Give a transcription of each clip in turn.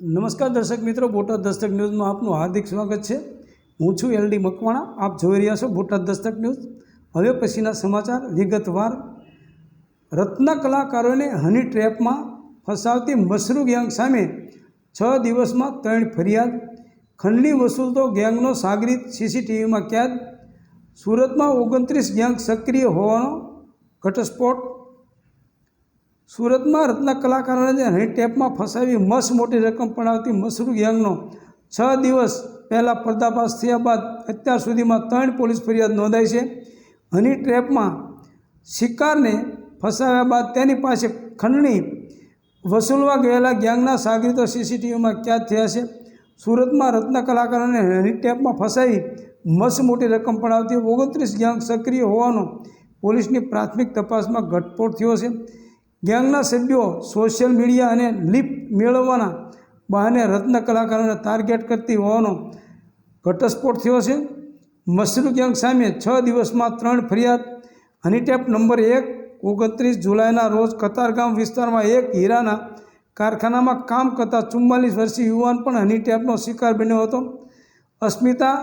નમસ્કાર દર્શક મિત્રો, બોટાદ દસ્તક ન્યૂઝમાં આપનું હાર્દિક સ્વાગત છે. હું છું એલડી મકવાણા, આપ જોઈ રહ્યા છો બોટાદ દસ્તક ન્યૂઝ. હવે પછીના સમાચાર વિગતવાર. રત્ન કલાકારોને હની ટ્રેપમાં ફસાવતી મશરૂ ગેંગ સામે છ દિવસમાં ત્રણ ફરિયાદ. ખંડની વસૂલતો ગેંગનો સાગરીત સીસીટીવીમાં કેદ. સુરતમાં ઓગણત્રીસ ગેંગ સક્રિય હોવાનો ઘટસ્ફોટ સુરતમાં રત્ન કલાકારોને હની ટેપમાં ફસાવી, મસ મોટી રકમ પડાવતી મસરૂ ગેંગનો છ દિવસ પહેલાં પર્દાફાશ થયા બાદ અત્યાર સુધીમાં ત્રણ પોલીસ ફરિયાદ નોંધાઈ છે. હની ટ્રેપમાં શિકારને ફસાવ્યા બાદ તેની પાસે ખંડણી વસૂલવા ગયેલા ગેંગના સાગરીતો સીસીટીવીમાં ક્યાં થયા છે. સુરતમાં રત્ન કલાકારોને હની ટેપમાં ફસાવી, મસ મોટી રકમ પડાવતી ઓગણત્રીસ ગેંગ સક્રિય હોવાનો પોલીસની પ્રાથમિક તપાસમાં ઘટસ્ફોટ થયો છે. ગેંગના સભ્યો સોશિયલ મીડિયા અને લીપ મેળવવાના બહાને રત્ન કલાકારોને ટાર્ગેટ કરતી હોવાનો ઘટસ્ફોટ થયો છે. મશરૂ ગેંગ સામે છ દિવસમાં ત્રણ ફરિયાદ હનીટેપ નંબર એક, ઓગણત્રીસ જુલાઈના રોજ કતારગામ વિસ્તારમાં એક હીરાના કારખાનામાં કામ કરતા ચુમ્માલીસ વર્ષીય યુવાન પણ હનીટેપનો શિકાર બન્યો હતો. અસ્મિતા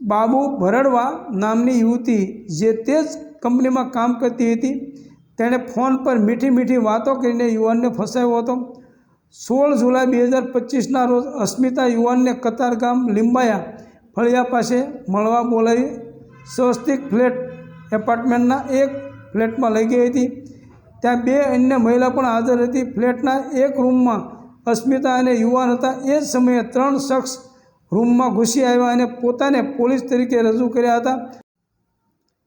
બાબુ ભરડવા નામની યુવતી જે તે જ કંપનીમાં કામ કરતી હતી તેણે ફોન પર મીઠી મીઠી વાતો કરીને યુવાનને ફસાવ્યો હતો. સોળ જુલાઈ બે હજાર પચીસના રોજ અસ્મિતા યુવાનને કતારગામ લીંબાયા ફળિયા પાસે મળવા બોલાવી સ્વસ્તિક ફ્લેટ એપાર્ટમેન્ટના એક ફ્લેટમાં લઈ ગઈ હતી. ત્યાં બે અન્ય મહિલા પણ હાજર હતી. ફ્લેટના એક રૂમમાં અસ્મિતા અને યુવાન હતા. એ જ સમયે ત્રણ શખ્સ રૂમમાં ઘૂસી આવ્યા અને પોતાને પોલીસ તરીકે રજૂ કર્યા હતા.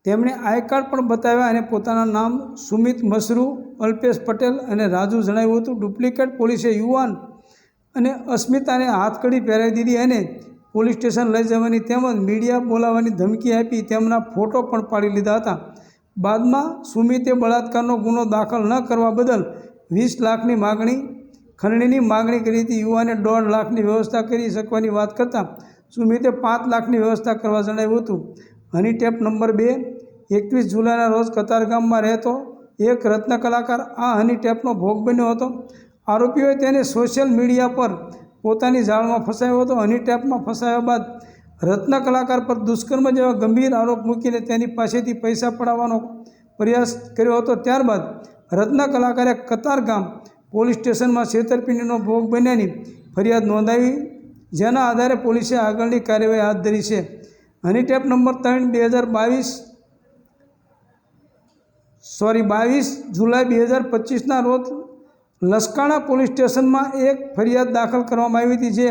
તેમણે આઈ કાર્ડ પણ બતાવ્યા અને પોતાના નામ સુમિત મસરૂ, અલ્પેશ પટેલ અને રાજુ જણાવ્યું હતું. ડુપ્લિકેટ પોલીસે યુવાન અને અસ્મિતાને હાથકડી પહેરાવી દીધી અને પોલીસ સ્ટેશન લઈ જવાની તેમજ મીડિયા બોલાવવાની ધમકી આપી તેમના ફોટો પણ પાડી લીધા હતા. બાદમાં સુમિતે બળાત્કારનો ગુનો દાખલ ન કરવા બદલ વીસ લાખની માગણી, ખંડણીની માગણી કરી હતી. યુવાને દોઢ લાખની વ્યવસ્થા કરી શકવાની વાત કરતાં સુમિતે પાંચ લાખની વ્યવસ્થા કરવા જણાવ્યું હતું. હની ટેપ નંબર બે, એકવીસ જુલાઈના રોજ કતારગામમાં રહેતો એક રત્ન કલાકાર આ હની ટેપનો ભોગ બન્યો હતો. આરોપીઓએ તેને સોશિયલ મીડિયા પર પોતાની જાળમાં ફસાયો હતો. હની ટેપમાં ફસાયા બાદ રત્ન કલાકાર પર દુષ્કર્મ જેવા ગંભીર આરોપ મૂકીને તેની પાસેથી પૈસા પડાવવાનો પ્રયાસ કર્યો હતો. ત્યારબાદ રત્ન કલાકારે કતારગામ પોલીસ સ્ટેશનમાં છેતરપિંડીનો ભોગ બન્યાની ફરિયાદ નોંધાવી, જેના આધારે પોલીસે આગળની કાર્યવાહી હાથ ધરી છે. હની ટેપ નંબર ત્રણ, બે હજાર બાવીસ, સોરી, બાવીસ જુલાઈ બે હજાર પચીસના રોજ લસકાણા પોલીસ સ્ટેશનમાં એક ફરિયાદ દાખલ કરવામાં આવી હતી જે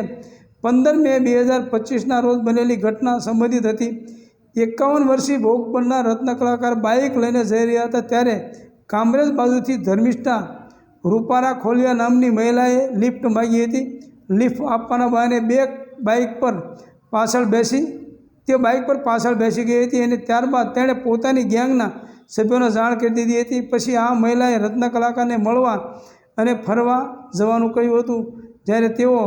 પંદર મે બે હજાર પચીસના રોજ બનેલી ઘટના સંબંધિત હતી. એકાવન વર્ષીય ભોગ રત્ન કલાકાર બાઇક લઈને જઈ રહ્યા હતા ત્યારે કામરેજ બાજુથી ધર્મિષ્ઠા રૂપારા ખોલિયા નામની મહિલાએ લિફ્ટ માગી હતી. લિફ્ટ આપવાના બહાને બે બાઇક પર પાછળ બેસી તે બાઇક પર પાછળ બેસી ગઈ હતી અને ત્યારબાદ તેણે પોતાની ગેંગના સભ્યોને જાણ કરી દીધી હતી. પછી આ મહિલાએ રત્ન કલાકારને મળવા અને ફરવા જવાનું કહ્યું હતું. જ્યારે તેઓ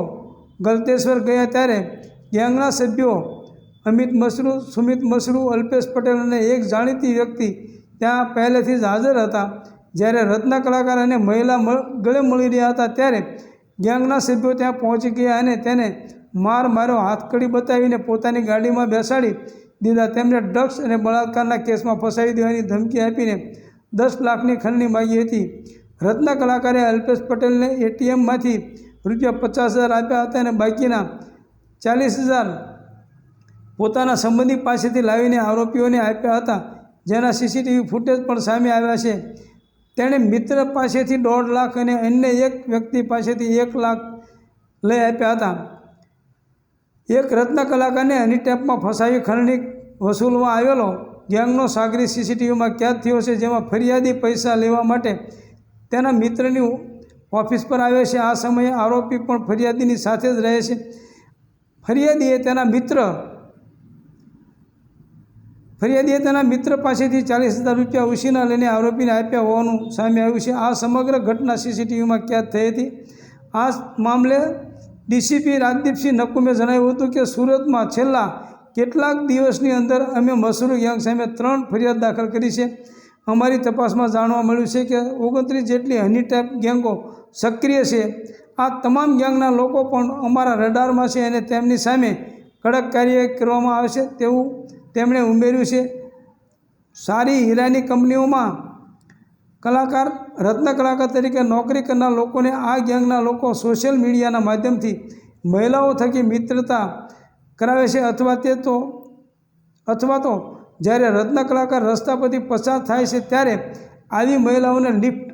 ગલતેશ્વર ગયા ત્યારે ગેંગના સભ્યો અમિત મસરૂ સુમિત મસરૂ અલ્પેશ પટેલ અને એક જાણીતી વ્યક્તિ ત્યાં પહેલેથી જ હાજર હતા. જ્યારે રત્ન કલાકાર અને મહિલા ગળે મળી રહ્યા હતા ત્યારે ગેંગના સભ્યો ત્યાં પહોંચી ગયા અને તેને માર માર્યો હાથકડી બતાવીને પોતાની ગાડીમાં બેસાડી દીધા. તેમને ડ્રગ્સ અને બળાત્કારના કેસમાં ફસાવી દેવાની ધમકી આપીને દસ લાખની ખંડણી માગી હતી. રત્ન કલાકારે અલ્પેશ પટેલને એટીએમમાંથી રૂપિયા પચાસ હજાર આપ્યા હતા અને બાકીના ચાલીસ હજાર પોતાના સંબંધી પાસેથી લાવીને આરોપીઓને આપ્યા હતા. જેના સીસીટીવી ફૂટેજ પણ સામે આવ્યા છે. તેણે મિત્ર પાસેથી દોઢ લાખ અને અન્ય એક વ્યક્તિ પાસેથી એક લાખ લઈ આપ્યા હતા. એક રત્ન કલાકારને હની ટેપમાં ફસાવી ખંડણી વસૂલવા આવેલો. ગેંગનો સાગરી સીસીટીવીમાં કેદ થયો છે, જેમાં ફરિયાદી પૈસા લેવા માટે તેના મિત્રની ઓફિસ પર આવે છે. આ સમયે આરોપી પણ ફરિયાદીની સાથે જ રહે છે. ફરિયાદીએ તેના મિત્ર, ફરિયાદીએ તેના મિત્ર પાસેથી ચાલીસ હજાર રૂપિયા ઉછીના લઈને આરોપીને આપ્યા હોવાનું સામે આવ્યું છે. આ સમગ્ર ઘટના સીસીટીવીમાં કેદ થઈ હતી. આ મામલે ડીસીપી રાજદીપસિંહ નકુમે જણાવ્યું હતું કે સુરતમાં છેલ્લા કેટલાક દિવસની અંદર અમે મસરૂ ગેંગ સામે ત્રણ ફરિયાદ દાખલ કરી છે. અમારી તપાસમાં જાણવા મળ્યું છે કે ઓગણત્રીસ જેટલી હની ટાઈપ ગેંગો સક્રિય છે. આ તમામ ગેંગના લોકો પણ અમારા રડારમાં છે અને તેમની સામે કડક કાર્યવાહી કરવામાં આવશે તેવું તેમણે ઉમેર્યું છે. સારી હીરાની કંપનીઓમાં કલાકાર, રત્ન કલાકાર તરીકે નોકરી કરનાર લોકોને આ ગેંગના લોકો સોશિયલ મીડિયાના માધ્યમથી મહિલાઓ થકી મિત્રતા કરાવે છે અથવા તે તો, અથવા તો જ્યારે રત્ન કલાકાર રસ્તા પરથી પસાર થાય છે ત્યારે આવી મહિલાઓને લિફ્ટ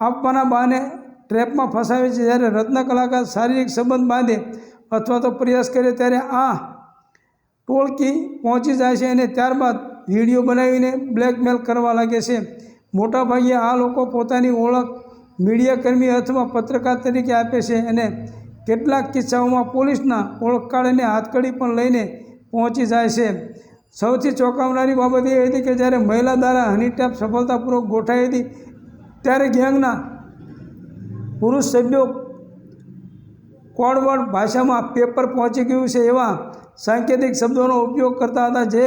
આપવાના બહાને ટ્રેપમાં ફસાવે છે. જ્યારે રત્ન કલાકાર શારીરિક સંબંધ બાંધે અથવા તો પ્રયાસ કરે ત્યારે આ ટોળકી પહોંચી જાય છે અને ત્યારબાદ વીડિયો બનાવીને બ્લેકમેલ કરવા લાગે છે. મોટાભાગે આ લોકો પોતાની ઓળખ મીડિયાકર્મી અથવા પત્રકાર તરીકે આપે છે અને કેટલાક કિસ્સાઓમાં પોલીસના ઓળખકાળને હાથકડી પણ લઈને પહોંચી જાય છે. સૌથી ચોંકાવનારી બાબત એ હતી કે જ્યારે મહિલા દ્વારા હનીટેપ સફળતાપૂર્વક ગોઠાઈ હતી, ત્યારે ગેંગના પુરુષ સભ્યો કોડવર્ડ ભાષામાં પેપર પહોંચી ગયું છે એવા સાંકેતિક શબ્દોનો ઉપયોગ કરતા હતા, જે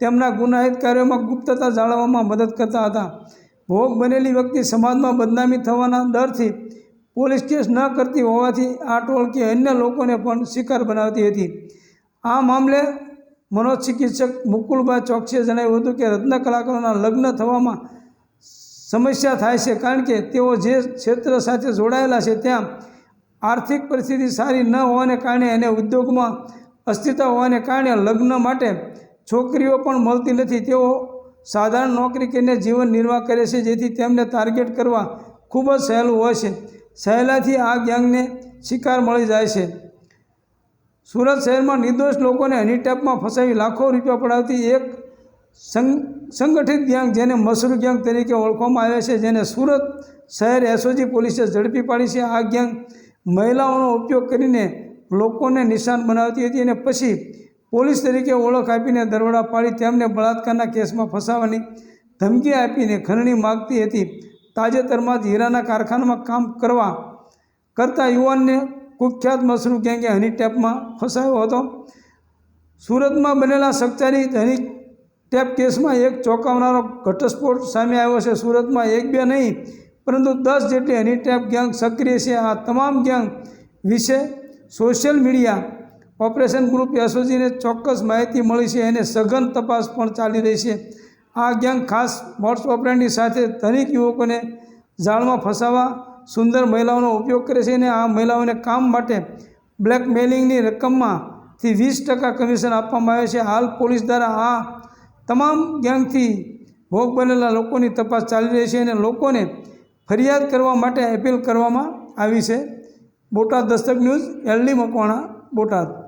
તેમના ગુનાહિત કાર્યોમાં ગુપ્તતા જાળવવામાં મદદ કરતા હતા. ભોગ બનેલી વ્યક્તિ સમાજમાં બદનામી થવાના ડરથી પોલીસ કેસ ન કરતી હોવાથી આ ટોળકી અન્ય લોકોને પણ શિકાર બનાવતી હતી. આ મામલે મનોચિકિત્સક મુકુલભાઈ ચોકસીએ જણાવ્યું હતું કે રત્ન કલાકારોના લગ્ન થવામાં સમસ્યા થાય છે કારણ કે તેઓ જે ક્ષેત્ર સાથે જોડાયેલા છે ત્યાં આર્થિક પરિસ્થિતિ સારી ન હોવાને કારણે અને ઉદ્યોગમાં અસ્થિરતા હોવાને કારણે લગ્ન માટે છોકરીઓ પણ મળતી નથી. તેઓ સાધારણ નોકરી કરીને જીવન નિર્વાહ કરે છે, જેથી તેમને ટાર્ગેટ કરવા ખૂબ જ સહેલું હોય છે. સહેલાથી આ ગેંગને શિકાર મળી જાય છે. સુરત શહેરમાં નિર્દોષ લોકોને હનીટેપમાં ફસાવી લાખો રૂપિયા પડાવતી એક સંગ, સંગઠિત ગેંગ જેને મસરૂ ગેંગ તરીકે ઓળખવામાં આવે છે, જેને સુરત શહેર એસઓજી પોલીસે ઝડપી પાડી છે. આ ગેંગ મહિલાઓનો ઉપયોગ કરીને લોકોને નિશાન બનાવતી હતી અને પછી પોલીસ તરીકે ઓળખ આપીને દરોડા પાડી તેમને બળાત્કારના કેસમાં ફસાવાની ધમકી આપીને ખરણી માગતી હતી. તાજેતરમાં જ હીરાના કારખાનામાં કામ કરવા કરતા યુવાનને કુખ્યાત મશરૂ ગેંગે હની ટેપમાં ફસાયો હતો. સુરતમાં બનેલા સક્ચારી હની ટેપ કેસમાં એક ચોંકાવનારો ઘટસ્ફોટ સામે આવ્યો છે. સુરતમાં એક બે નહીં, પરંતુ દસ જેટલી હની ટેપ ગેંગ સક્રિય છે. આ તમામ ગેંગ વિશે સોશિયલ મીડિયા ઓપરેશન ગ્રુપ એસઓજીને ચોક્કસ માહિતી મળી છે અને સઘન તપાસ પણ ચાલી રહી છે. આ ગેંગ ખાસ મોડસ ઓપરેન્ડની સાથે ધનિક યુવકોને જાળમાં ફસાવવા સુંદર મહિલાઓનો ઉપયોગ કરે છે અને આ મહિલાઓને કામ માટે બ્લેકમેલિંગની રકમમાંથી વીસ ટકા કમિશન આપવામાં આવે છે. હાલ પોલીસ દ્વારા આ તમામ ગેંગથી ભોગ બનેલા લોકોની તપાસ ચાલી રહી છે અને લોકોને ફરિયાદ કરવા માટે અપીલ કરવામાં આવી છે. Botad Dastak news, LD Makwana, Botad.